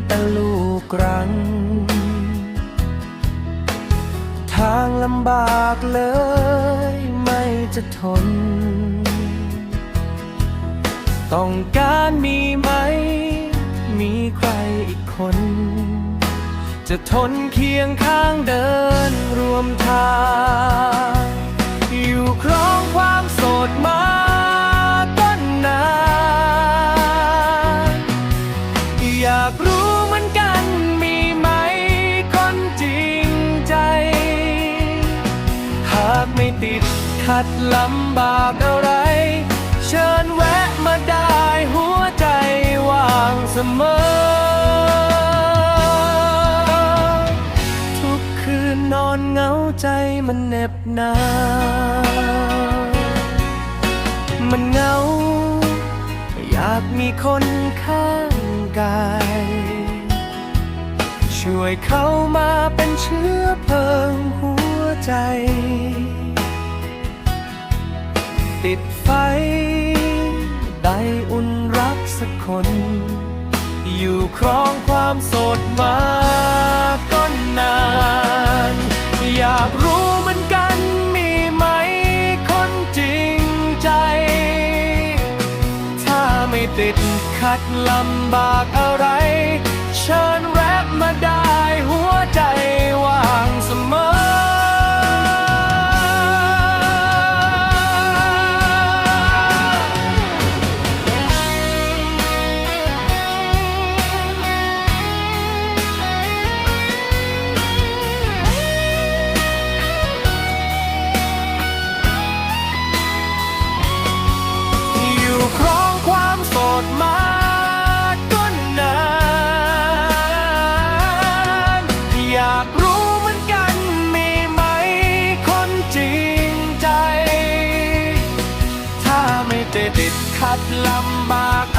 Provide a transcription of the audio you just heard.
สายนี้มีแต่ลูกรัง ทางลำบากเลยไม่จะทน ต้องการมีไหม มีใครอีกคน จะทนเคียงข้างเดินรวมทาง ขัดลำบากอะไร เชิญแวะมาได้หัวใจว่างเสมอ ทุกคืนนอนเหงาใจมันเหน็บหนาวมันเหงา อยากมีคนข้างกาย ช่วยเข้ามาเป็นเชื้อเพลิงหัวใจ ติดไฟ ได้อุ่นรักสักคน อยู่ครองความโสดมาก็นาน อยากรู้เหมือนกันมีไหมคนจริงใจ ถ้าไม่ติดขัดลำบากอะไร เชิญแรปมาได้หัว ขัดลำบาก